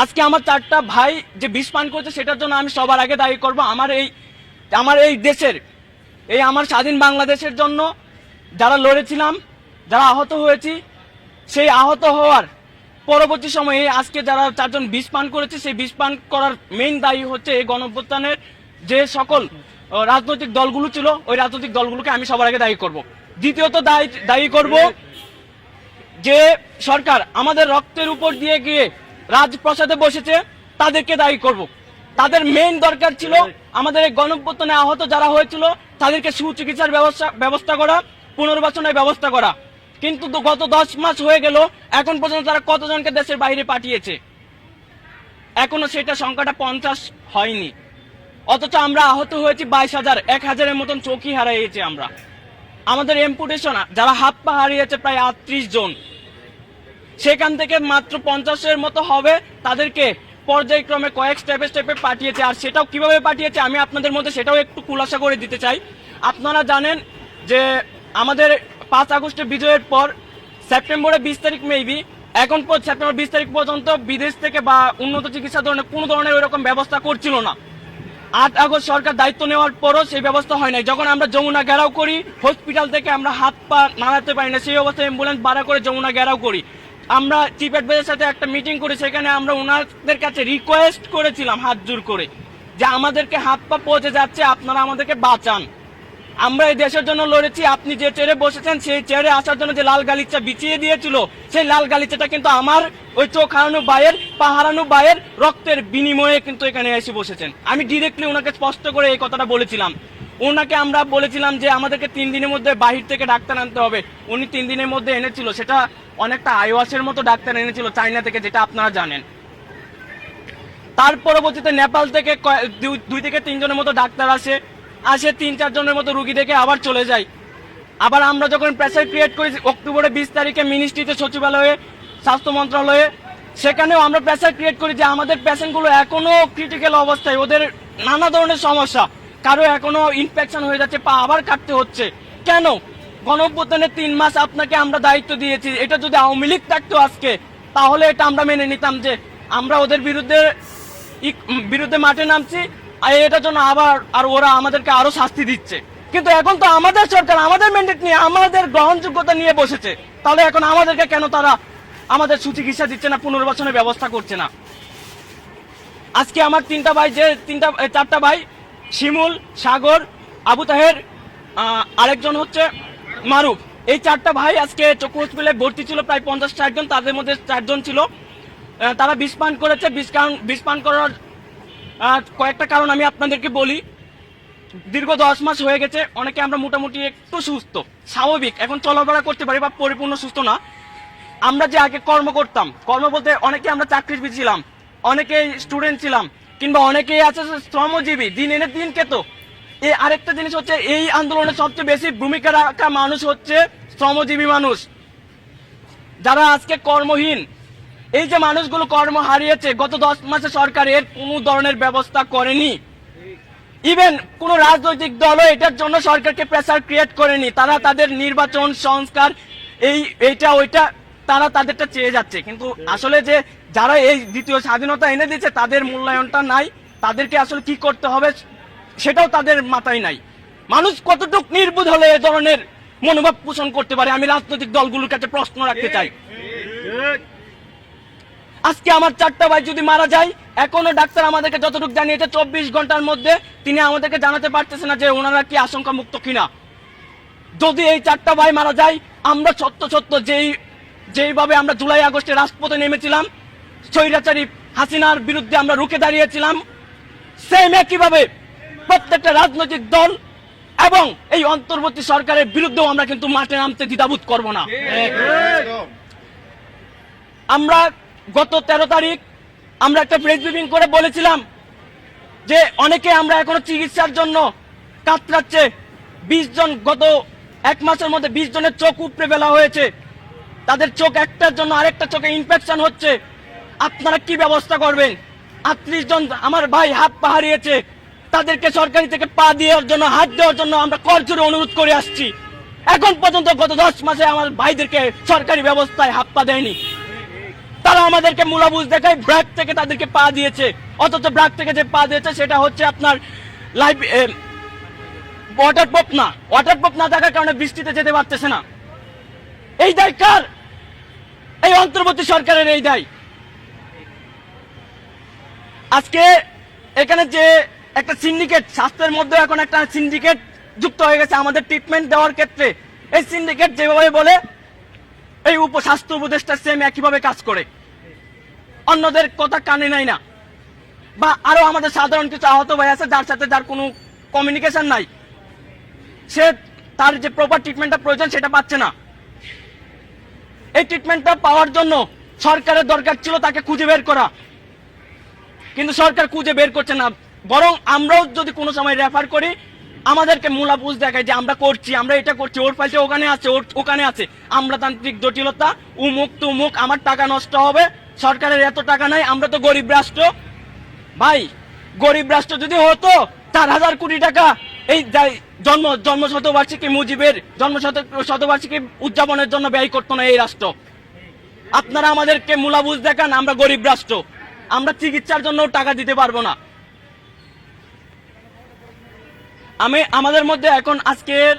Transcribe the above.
আজকে আমার চারটা ভাই যে বিষ পান করছে, সেটার জন্য আমি সবার আগে দায়ী করব। আমার এই আমার এই দেশের, এই আমার স্বাধীন বাংলাদেশের জন্য যারা লড়েছিলাম, যারা আহত হয়েছি, সেই আহত হওয়ার পরবর্তী সময়ে আজকে যারা চারজন বিষ পান করেছে, সেই বিষ পান করার মেইন দায়ী হচ্ছে এই গণঅভ্যুত্থানের যে সকল রাজনৈতিক দলগুলো ছিল, ওই রাজনৈতিক দলগুলোকে আমি সবার আগে দায়ী করব। দ্বিতীয়ত দায়ী দায়ী করব যে সরকার আমাদের রক্তের উপর দিয়ে গিয়ে রাজপ্রসাদে বসেছে, তাদেরকে দায়ী করব। তাদের মেইন দরকার ছিল আমাদের এই গণপ্রতনে আহত যারা হয়েছিল, তাদেরকে সুচিকিৎসার ব্যবস্থা ব্যবস্থা করা, পুনর্বাসনের ব্যবস্থা করা। কিন্তু গত দশ মাস হয়ে গেল, এখন পর্যন্ত তারা কতজনকে দেশের বাইরে পাঠিয়েছে? এখনও সেটা সংখ্যাটা পঞ্চাশ হয়নি। অথচ আমরা আহত হয়েছি বাইশ হাজার, এক হাজারের মতন চোখই হারিয়েছি আমরা। আমাদের এম্পুটেশন যারা হাত পা হারিয়েছে প্রায় আটত্রিশ জন। সেখান থেকে মাত্র পঞ্চাশের মতো হবে তাদেরকে পর্যায়ক্রমে কয়েক স্টেপে স্টেপে পাঠিয়েছে। আর সেটাও কীভাবে পাঠিয়েছে আমি আপনাদের মধ্যে সেটাও একটু খুলাসা করে দিতে চাই। আপনারা জানেন যে আমাদের পাঁচ আগস্টে বিজয়ের পর সেপ্টেম্বরে বিশ তারিখ মেবি এখন সেপ্টেম্বর বিশ তারিখ পর্যন্ত বিদেশ থেকে বা উন্নত চিকিৎসা ধরনের কোনো ধরনের ওইরকম ব্যবস্থা করছিল না। আট আগস্ট সরকার দায়িত্ব নেওয়ার পরও সেই ব্যবস্থা হয় নাই। যখন আমরা যমুনা ঘেরাও করি হসপিটাল থেকে আমরা হাত পা নাড়াতে পারি না, সেই অবস্থায় অ্যাম্বুলেন্স ভাড়া করে যমুনা ঘেরাও করি। আমরা চিফ অ্যাডভাইসের সাথে একটা মিটিং করি, সেখানে আমরা ওনাদের কাছে রিকোয়েস্ট করেছিলাম হাত জোর করে যে আমাদেরকে হাত পা পৌঁছে যাচ্ছে, আপনারা আমাদেরকে বাঁচান। আমরা এই দেশের জন্য লড়েছি, আপনি যে চেয়ারে বসেছেন, সেই চেয়ারে আসার জন্য যে লাল গালিচা বিছিয়ে দিয়েছিল, সেই লাল গালিচাটা কিন্তু আমার ওই চোখ হারানো বায়ের পা হারানো বায়ের রক্তের বিনিময়ে কিন্তু এখানে এসে বসেছেন। আমি ডিরেক্টলি ওনাকে স্পষ্ট করে এই কথাটা বলেছিলাম। ওনাকে আমরা বলেছিলাম যে আমাদেরকে তিন দিনের মধ্যে বাহির থেকে ডাক্তার আনতে হবে। উনি তিন দিনের মধ্যে এনেছিল, সেটা অনেকটা আইওয়াসের মতো ডাক্তার এনেছিল চাইনা থেকে, যেটা আপনারা জানেন। তার পরবর্তীতে নেপাল থেকে দুই থেকে তিনজনের মতো ডাক্তার আসে। আসে তিন চারজনের মতো রুগী দেখে আবার চলে যায়। আবার আমরা যখন প্রেসার ক্রিয়েট করি অক্টোবরে বিশ তারিখে মিনিস্ট্রিতে সচিবালয়ে, স্বাস্থ্য মন্ত্রণালয়ে, সেখানেও আমরা প্রেসার ক্রিয়েট করি যে আমাদের পেশেন্টগুলো এখনও ক্রিটিক্যাল অবস্থায়, ওদের নানা ধরনের সমস্যা। কারও এখনও ইনফেকশন হয়ে যাচ্ছে, পা আবার কাটতে হচ্ছে। কেন? গণঅভ্যুত্থানের তিন মাস আপনাকে আমরা দায়িত্ব দিয়েছি। এটা যদি আওয়ামী লীগ থাকতো আজকে, তাহলে এটা আমরা মেনে নিতাম যে আমরা ওদের বিরুদ্ধে বিরুদ্ধে মাঠে নামছি, আর এটার জন্য আবার, আর ওরা আমাদেরকে আরও শাস্তি দিচ্ছে। কিন্তু এখন তো আমাদের সরকার, আমাদের ম্যান্ডেট নিয়ে, আমাদের গ্রহণযোগ্যতা নিয়ে বসেছে। তাহলে এখন আমাদেরকে কেন তারা আমাদের সুচিকিৎসা দিচ্ছে না, পুনর্বাসনের ব্যবস্থা করছে না? আজকে আমার তিনটা ভাই যে, তিনটা চারটা ভাই শিমুল, সাগর, আবু তাহের আরেকজন হচ্ছে মারুফ। এই চারটা ভাই আজকে চক্ষু হসপিটালে ভর্তি ছিল প্রায় পঞ্চাশ ষাট জন তাদের মধ্যে চারজন ছিল। তারা বিষ পান করেছে। বিষ কারণ, বিষ পান করার কয়েকটা কারণ আমি আপনাদেরকে বলি। দীর্ঘ দশ মাস হয়ে গেছে। অনেকে আমরা মোটামুটি একটু সুস্থ, স্বাভাবিক। এখন চলাফেরা করতে পারি বা পরিপূর্ণ সুস্থ না। আমরা যে আগে কর্ম করতাম, কর্ম বলতে অনেকে আমরা চাকরিজীবী ছিলাম অনেকে স্টুডেন্ট ছিলাম। কিংবা অনেকেই আছে শ্রমজীবী, দিন এনে দিন কেতো। এই আরেকটা জিনিস হচ্ছে, এই আন্দোলনে সবচেয়ে বেশি ভূমিকা রাখা মানুষ হচ্ছে শ্রমজীবী মানুষ। যারা আজকে কর্মহীন, এই যে মানুষগুলো কর্ম হারিয়েছে, গত দশ মাসে সরকার এর কোনো ধরনের ব্যবস্থা করেনি। ইভেন কোন রাজনৈতিক দলও এটার জন্য সরকারকে প্রেসার ক্রিয়েট করেনি। তারা তাদের নির্বাচন, সংস্কার, এই, এইটা, ওইটা তারা তাদেরটা চেয়ে যাচ্ছে। কিন্তু আসলে যে যারা এই দ্বিতীয় স্বাধীনতা এনে দিয়েছে তাদের মূল্যায়নটা নাই। তাদেরকে আসলে কি করতে হবে সেটাও তাদের মাথায় নাই। মানুষ কতটুকু নির্বোধ হলে এ ধরনের মনোভাব পোষণ করতে পারে? আমি রাজনৈতিক দলগুলোর কাছে প্রশ্ন রাখতে চাই। আজকে আমার চারটা ভাই যদি মারা যায় এখনও ডাক্তার আমাদেরকে যতটুকু জানিয়েছে চব্বিশ ঘণ্টার মধ্যে তিনি আমাদেরকে জানাতে পারতেছে না যে ওনারা কি আশঙ্কা মুক্ত কিনা। যদি এই চারটা ভাই মারা যায় আমরা সত্য সত্য যেই যেইভাবে আমরা জুলাই আগস্টে রাজপথে নেমেছিলাম, স্বৈরাচারী হাসিনার বিরুদ্ধে আমরা রুখে দাঁড়িয়েছিলাম সেম একইভাবে প্রত্যেকটা রাজনৈতিক দল এবং এই অন্তর্বর্তী সরকারের বিরুদ্ধেও আমরা কিন্তু মাঠে নামতে দ্বিধাবোধ করব না। আমরা গত তেরো তারিখ আমরা একটা প্রেস ব্রিফিং করে বলেছিলাম যে অনেকে আমরা এখনও চিকিৎসার জন্য কাতরাচ্ছে। বিশ জন গত এক মাসের মধ্যে বিশ জনের চোখ উপড়ে ফেলা হয়েছে। তাদের চোখ একটার জন্য আরেকটা চোখে ইনফেকশন হচ্ছে। আপনারা কি ব্যবস্থা করবেন? আটত্রিশ জন আমার ভাই হাত পা হারিয়েছে তাদেরকে সরকারি থেকে পা দেওয়ার জন্য, হাত দেওয়ার জন্য আমরা করজোরে অনুরোধ করে আসছি। এখন পর্যন্ত গত দশ মাসে আমার ভাইদেরকে সরকারি ব্যবস্থায় হাত পা দেয়নি। তারা আমাদেরকে মূলাবুজ দেখায় ব্র্যাক থেকে তাদেরকে পা দিয়েছে। অথচ ব্র্যাক থেকে যে পা দিয়েছে, সেটা হচ্ছে আপনার লাইফ ওয়াটার পপ না। ওয়াটার পপ না থাকার কারণে বৃষ্টিতে যেতে পারতেছে না। এই দায় কার? এই অন্তর্বর্তী সরকারের এই দায়। আজকে এখানে যে একটা সিন্ডিকেট স্বাস্থ্যের মধ্যে এখন একটা সিন্ডিকেট যুক্ত হয়ে গেছে আমাদের ট্রিটমেন্ট দেওয়ার ক্ষেত্রে। এই সিন্ডিকেট যেভাবে বলে, এই উপস্বাস্থ্য উপদেষ্টা সেম একইভাবে কাজ করে। অন্যদের কথা কানে নাই না। বা আরও আমাদের সাধারণ কিছু আহত ভাই আছে, যার সাথে যার কোনো কমিউনিকেশন নাই। সে তার যে প্রপার ট্রিটমেন্টটা প্রয়োজন, সেটা পাচ্ছে না। এই ট্রিটমেন্টটা পাওয়ার জন্য সরকারের দরকার ছিল তাকে খুঁজে বের করা। কিন্তু সরকার খুঁজে বের করছে না। বরং আমরাও যদি কোনো সময় রেফার করি, আমাদেরকে মূলাপুজ দেখায় যে আমরা করছি, আমরা এটা করছি, ওর ফাইলটা ওখানে আছে, ওর ওখানে আছে। আমলাতান্ত্রিক জটিলতা, উমুক তুমুক, আমার টাকা নষ্ট হবে, সরকারের এত টাকা নাই, আমরা তো গরিব রাষ্ট্র। ভাই, গরিব রাষ্ট্র যদি হতো, চার হাজার কোটি টাকা, এই জন্ম জন্ম শতবার্ষিকী মুজিবের জন্ম শত শতবার্ষিকী উদযাপনের জন্য ব্যয় করতো না এই রাষ্ট্র। আপনারা আমাদেরকে মূলাবুজ দেখান, আমরা গরিব রাষ্ট্র। আমরা চিকিৎসার জন্য টাকা দিতে পারব না। আমি, আমাদের মধ্যে এখন আজকের